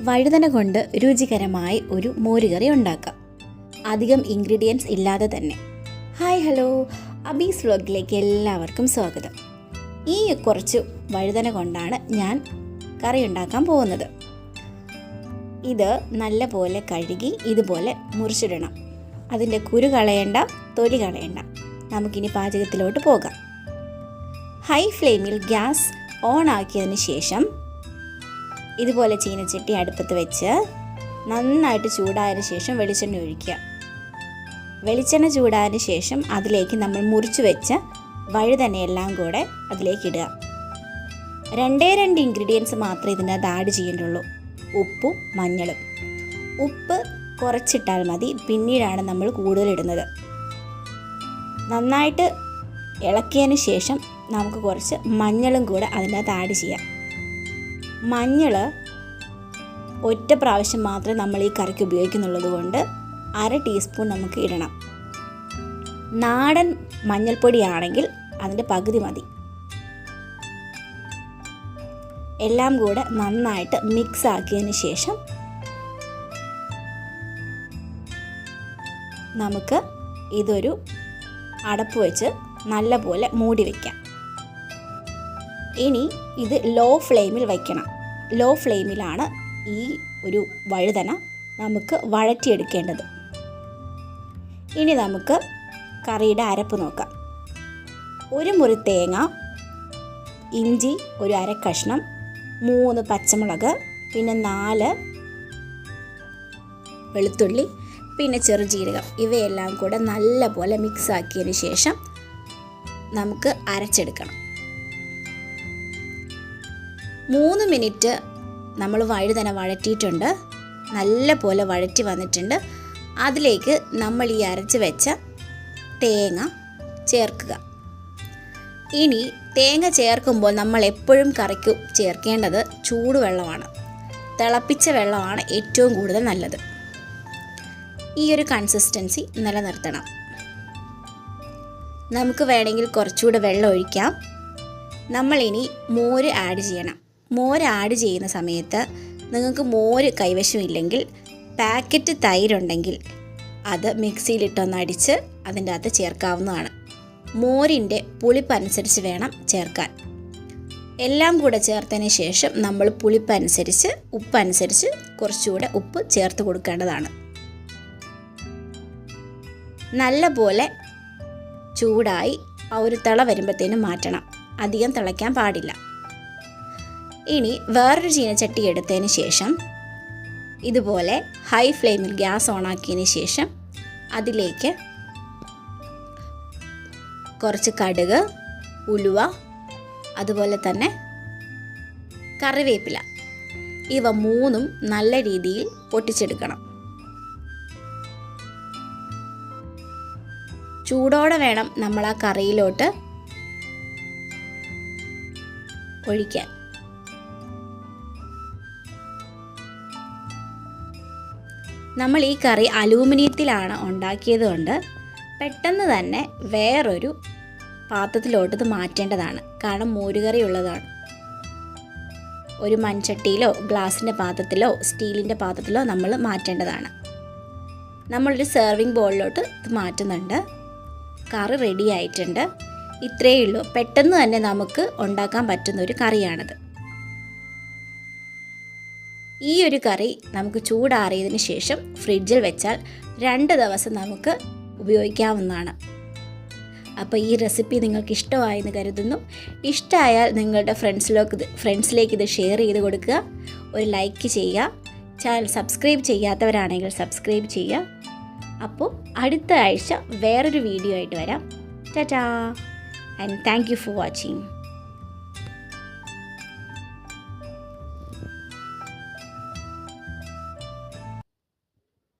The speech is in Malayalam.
വഴുതന കൊണ്ട് രുചികരമായി ഒരു മോരുകറി ഉണ്ടാക്കാം. അധികം ഇൻഗ്രീഡിയൻസ് ഇല്ലാതെ തന്നെ. ഹായ് ഹലോ അബീസ് വ്ലോഗിലേക്ക് എല്ലാവർക്കും സ്വാഗതം. ഈ കുറച്ച് വഴുതന കൊണ്ടാണ് ഞാൻ കറി ഉണ്ടാക്കാൻ പോകുന്നത്. ഇത് നല്ലപോലെ കഴുകി ഇതുപോലെ മുറിച്ചിടണം. അതിന്റെ കുരു കളയണ്ട തൊലി കളയണ്ട. നമുക്കിനി പാചകത്തിലോട്ട് പോകാം. ഹൈ ഫ്ലെയിമിൽ ഗ്യാസ് ഓൺ ആക്കിയതിന് ശേഷം ഇതുപോലെ ചീനച്ചട്ടി അടുപ്പത്ത് വെച്ച് നന്നായിട്ട് ചൂടായതിന് ശേഷം വെളിച്ചെണ്ണ ഒഴിക്കുക. വെളിച്ചെണ്ണ ചൂടായതിന് ശേഷം അതിലേക്ക് നമ്മൾ മുറിച്ച് വെച്ച വഴുതനയെല്ലാം കൂടെ അതിലേക്ക് ഇടുക. രണ്ടേ രണ്ട് ഇൻഗ്രീഡിയൻസ് മാത്രമേ ഇതിനകത്ത് ആഡ് ചെയ്യേണ്ടുള്ളൂ. ഉപ്പും മഞ്ഞളും. ഉപ്പ് കുറച്ചിട്ടാൽ മതി. പിന്നീടാണ് നമ്മൾ കൂടുതലിടുന്നത് നന്നായിട്ട് ഇളക്കിയതിന് ശേഷം നമുക്ക് കുറച്ച് മഞ്ഞളും കൂടെ അതിനകത്ത് ആഡ് ചെയ്യാം. മഞ്ഞൾ ഒറ്റ പ്രാവശ്യം മാത്രമേ നമ്മൾ ഈ കറിക്ക് ഉപയോഗിക്കുന്നുള്ളത് കൊണ്ട് അര ടീസ്പൂൺ നമുക്ക് ഇടണം. നാടൻ മഞ്ഞൾപ്പൊടിയാണെങ്കിൽ അതിന്റെ പകുതി മതി. എല്ലാം കൂടെ നന്നായിട്ട് മിക്സ് ആക്കിയതിന് ശേഷം നമുക്ക് ഇതൊരു അടപ്പ് വെച്ച് നല്ലപോലെ മൂടി വയ്ക്കാം ഇനി ഇത് ലോ ഫ്ലെയിമിൽ വയ്ക്കണം. ലോ ഫ്ലെയിമിലാണ് ഈ ഒരു വഴുതന നമുക്ക് വഴറ്റിയെടുക്കേണ്ടത്. ഇനി നമുക്ക് കറിയുടെ അരപ്പ് നോക്കാം. ഒരു മുറി തേങ്ങ ഇഞ്ചി ഒരു അര കഷ്ണം മൂന്ന് പച്ചമുളക് പിന്നെ നാല് വെളുത്തുള്ളി പിന്നെ ചെറുജീരകം ഇവയെല്ലാം കൂടെ നല്ലപോലെ മിക്സ് ആക്കിയതിന് ശേഷം നമുക്ക് അരച്ചെടുക്കണം. മൂന്ന് മിനിറ്റ് നമ്മൾ വഴുതന വഴറ്റിയിട്ടുണ്ട്. നല്ല പോലെ വഴറ്റി വന്നിട്ടുണ്ട്. അതിലേക്ക് നമ്മൾ ഈ അരച്ച് വെച്ച തേങ്ങ ചേർക്കുക. ഇനി തേങ്ങ ചേർക്കുമ്പോൾ നമ്മൾ എപ്പോഴും കറിക്ക് ചേർക്കേണ്ടത് ചൂടുവെള്ളമാണ്. തിളപ്പിച്ച വെള്ളമാണ് ഏറ്റവും കൂടുതൽ നല്ലത്. ഈ ഒരു കൺസിസ്റ്റൻസി നിലനിർത്തണം. നമുക്ക് വേണമെങ്കിൽ കുറച്ചുകൂടെ വെള്ളം ഒഴിക്കാം. നമ്മളിനി മോര് ആഡ് ചെയ്യണം. മോര് ആഡ് ചെയ്യുന്ന സമയത്ത് നിങ്ങൾക്ക് മോര് കൈവശമില്ലെങ്കിൽ പാക്കറ്റ് തൈരുണ്ടെങ്കിൽ അത് മിക്സിയിലിട്ടൊന്ന് അടിച്ച് അതിന്റെ അകത്ത് ചേർക്കാവുന്നതാണ്. മോരിന്റെ പുളിപ്പനുസരിച്ച് വേണം ചേർക്കാൻ. എല്ലാം കൂടെ ചേർത്തതിന് ശേഷം നമ്മൾ പുളിപ്പനുസരിച്ച് ഉപ്പനുസരിച്ച് കുറച്ചുകൂടെ ഉപ്പ് ചേർത്ത് കൊടുക്കേണ്ടതാണ്. നല്ല പോലെ ചൂടായി ആ ഒരു തിള വരുമ്പോഴത്തേനും മാറ്റണം. അധികം തിളയ്ക്കാൻ പാടില്ല. ഇനി വേറൊരു ചീനച്ചട്ടി എടുത്തതിന് ശേഷം ഇതുപോലെ ഹൈ ഫ്ലെയിമിൽ ഗ്യാസ് ഓണാക്കിയതിന് ശേഷം അതിലേക്ക് കുറച്ച് കടുക് ഉലുവ അതുപോലെ തന്നെ കറിവേപ്പില. ഇവ മൂന്നും നല്ല രീതിയിൽ പൊട്ടിച്ചെടുക്കണം. ചൂടോടെ വേണം നമ്മൾ ആ കറിയിലോട്ട് ഒഴിക്കാൻ. നമ്മൾ ഈ കറി അലൂമിനിയത്തിലാണ് ഉണ്ടാക്കിയത് കൊണ്ട് പെട്ടെന്ന് തന്നെ വേറൊരു പാത്രത്തിലോട്ട് ഇത് മാറ്റേണ്ടതാണ്. കാരണം മോരുകറി ഉള്ളതാണ് ഒരു മൺചട്ടിയിലോ ഗ്ലാസിന്റെ പാത്രത്തിലോ സ്റ്റീലിന്റെ പാത്രത്തിലോ നമ്മൾ മാറ്റേണ്ടതാണ്. നമ്മളൊരു സെർവിങ് ബോളിലോട്ട് ഇത് മാറ്റുന്നുണ്ട്. കറി റെഡി ആയിട്ടുണ്ട്. ഇത്രയേ ഉള്ളൂ. പെട്ടെന്ന് തന്നെ നമുക്ക് ഉണ്ടാക്കാൻ പറ്റുന്ന ഒരു കറിയാണിത്. ഈ ഒരു കറി നമുക്ക് ചൂടാറിയതിന് ശേഷം ഫ്രിഡ്ജിൽ വെച്ചാൽ രണ്ട് ദിവസം നമുക്ക് ഉപയോഗിക്കാവുന്നതാണ്. അപ്പോൾ ഈ റെസിപ്പി നിങ്ങൾക്ക് ഇഷ്ടമായെന്ന് കരുതുന്നു. ഇഷ്ടമായാൽ നിങ്ങളുടെ ഫ്രണ്ട്സിലേക്ക് ഫ്രണ്ട്സിലേക്ക് ഇത് ഷെയർ ചെയ്ത് കൊടുക്കുക. ഒരു ലൈക്ക് ചെയ്യുക. ചാനൽ സബ്സ്ക്രൈബ് ചെയ്യാത്തവരാണെങ്കിൽ സബ്സ്ക്രൈബ് ചെയ്യുക. അപ്പോൾ അടുത്ത ആഴ്ച വേറൊരു വീഡിയോ ആയിട്ട് വരാം. Tata. And thank you for watching